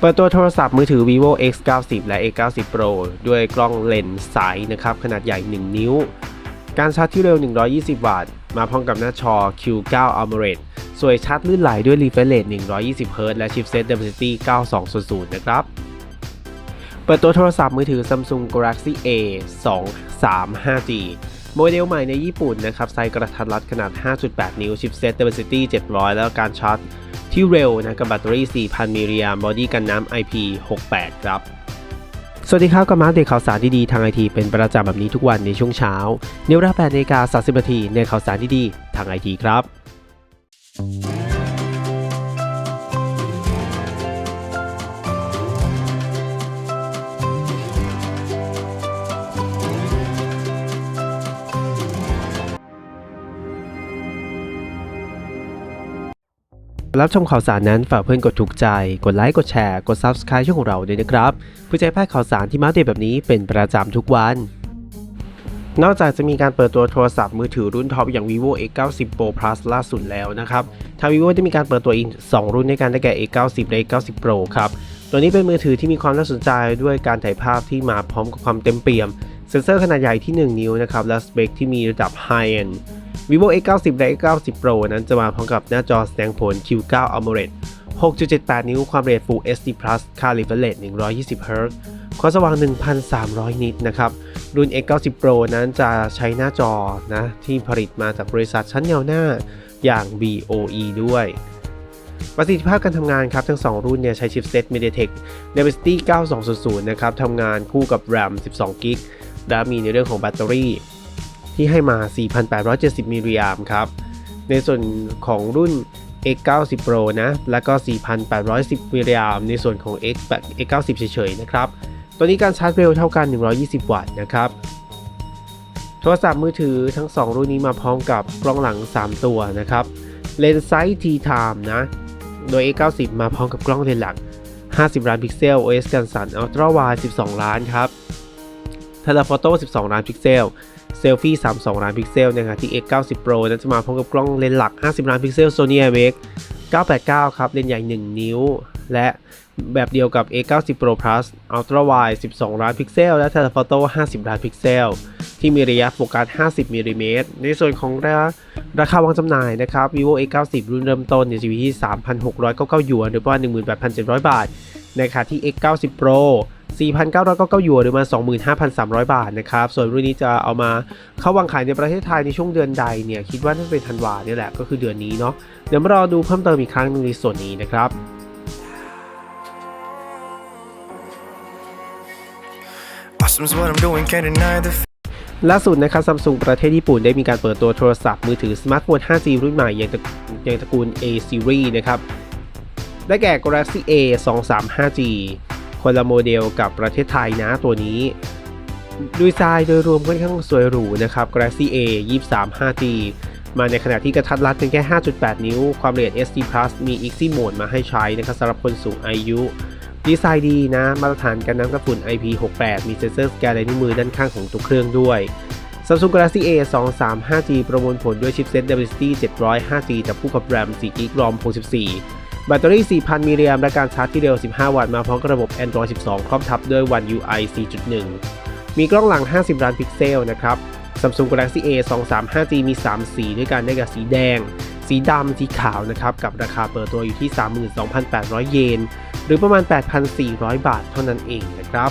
เปิดตัวโทรศัพท์มือถือ vivo x 9 0และ x 9 0 pro ด้วยกล้องเลนส์ใสนะครับ ขนาดใหญ่ 1 นิ้ว การชาร์จที่เร็ว 120 วัตต์ มาพร้อมกับหน้าจอ Q9 AMOLED สวยชัดลื่นไหลด้วย refresh rate 120 Hz และ chipset Dimensity 9200 นะครับ เปิดตัวโทรศัพท์มือถือ Samsung Galaxy A 2 3 5G โมเดลใหม่ในญี่ปุ่นนะครับไซส์กระทัดรัดขนาด 5.8 นิ้ว chipset Dimensity 700 แล้วการชาร์จที่เร็วนะกับแบตเตอรี่ 4,000 มิลลิแอมบอดี้กันน้ำ IP68 ครับสวัสดีครับกับมาอัปเดข่าวสารดีๆทางไอทีเป็นประจำแบบนี้ทุกวันในช่วงเช้าในเวลา8นาฬิกา30นาทีในข่าวสารดีๆทางไอทีครับ รับชมข่าวสารนั้นฝากเพื่อนกดถูกใจ กดไลค์ กดแชร์ กด Subscribe ช่องของเราด้วยนะครับเพื่อจะให้พลาดข่าวสารที่มาเดตแบบนี้เป็นประจำทุกวัน นอกจากจะมีการเปิดตัวโทรศัพท์มือถือรุ่นท็อปอย่าง vivo x 9 0 pro plus ล่าสุดแล้วนะครับ ทาง vivo ได้มีการเปิดตัวอีก 2 รุ่นในการได้แก่ x 9 0 และ x 9 0 pro ครับตัวนี้เป็นมือถือที่มีความน่าสนใจด้วยการถ่ายภาพที่มาพร้อมกับความเต็มเปี่ยม เซ็นเซอร์ขนาดใหญ่ที่ 1 นิ้วนะครับและสเปคที่มีระดับ High End vivo x 9 0 และ x 9 0 pro นั้นจะมาพร้อมกับหน้าจอแสดงผล Q9 AMOLED 6.78 นิ้วความเร็ว Full HD Plus ค่า refresh rate 120 Hz ความสว่าง 1,300 นิตนะครับ รุ่น X90 Pro นั้นจะใช้หน้าจอนะที่ผลิตมาจากบริษัทชั้นแนวหน้าอย่าง BOE ด้วย ประสิทธิภาพการทำงานครับ ทั้ง 2 รุ่นเนี่ยใช้ชิปเซ็ต MediaTek Dimensity 9200 นะครับทำงานคู่กับ RAM 12 g b และมีในเรื่องของแบตเตอรี่ ที่ให้มา 4,870 มิลลิแอมครับ ในส่วนของรุ่น X90 Pro นะ แล้วก็ 4,810 มิลลิแอมในส่วนของ X X90 เฉยๆ นะครับ ตัวนี้การชาร์จเร็วเท่ากัน 120 วัตต์นะครับ โทรศัพท์มือถือทั้ง 2 รุ่นนี้มาพร้อมกับกล้องหลัง 3 ตัวนะครับ เลนส์ไซส์ T-Time นะ โดย X90 มาพร้อมกับกล้องเลนส์หลัก 50 ล้านพิกเซล OS กันสั่น Ultra Wide 12 ล้านครับ Telephoto 12 ล้านพิกเซล เซลฟี่ 32 ล้านพิกเซลนะครับที่ X90 Pro นั้นจะมาพร้อมกับกล้องเลนส์หลัก 50 ล้านพิกเซล Sony IMX 989 ครับเลนส์ใหญ่ 1 นิ้ว และแบบเดียวกับ A90 Pro Plus Ultra Wide 12 ล้านพิกเซล และ Telephoto 50 ล้านพิกเซล ที่มีระยะโฟกัส 50มิลลิเมตรในส่วนของราคาราคาวางจำหน่ายนะครับ vivo A90 รุ่นเริ่มต้นเนี่ยจะอยู่ที่ 3,699หยวน หรือประมาณ18,700 บาท ในขณะที่ X90 Pro 4,999หยวนหรือประมาณ25,300 บาทนะครับ ส่วนรุ่นนี้จะเอามาเข้าวางขายในประเทศไทยในช่วงเดือนใดเนี่ย คิดว่าน่าจะเป็นธันวาเนี่ยแหละก็คือเดือนนี้เนาะ เดี๋ยวมารอดูเพิ่มเติมอีกครั้งหนึงในส่วนนี้นะครับ Awesome's what I'm doing, can't deny the ล่าสุดนะครับซัมซุงประเทศญี่ปุ่นได้มีการเปิดตัวโทรศัพท์มือถือสมาร์ทโฟน 5G รุ่นใหม่อย่างตระอย่างตระกูล A series นะครับ ได้แก่ Galaxy A 2 3 5G คนละโมเดลกับประเทศไทยนะตัวนี้ดีไซน์โดยรวมค่อนข้างสวยหรูนะครับ Galaxy A 23 5G มาในขณะที่กระทัดรัดเป็นแค่ 5.8 นิ้ว ความละเอียด SD Plus มี Easy Mode มาให้ใช้นะครับสำหรับคนสูงอายุ ดีไซน์ดีนะ มาตรฐานกันน้ำกระฝุ่น IP68 มีเซ็นเซอร์สแกนลายนิ้วมือด้านข้างของตัวเครื่องด้วย Samsung Galaxy A 2 3 5G ประมวลผลด้วยชิปเซ็ต Dimensity 700 5G จับคู่กับ RAM 4 g b ROM 64 แบตเตอรี่ 4,000 มิลลิแอมป์และการชาร์จที่เร็ว 15 วัตต์มาพร้อมกับระบบ Android 12 ครอบทับด้วย One UI 4.1 มีกล้องหลัง 50 ล้านพิกเซลนะครับ Samsung Galaxy A 2 3 5G มี 3 สีด้วยกันได้กับสีแดง สีดำสีขาวนะครับ กับราคาเปิดตัวอยู่ที่ 32,800 เยน หรือประมาณ 8,400 บาทเท่านั้นเองนะครับ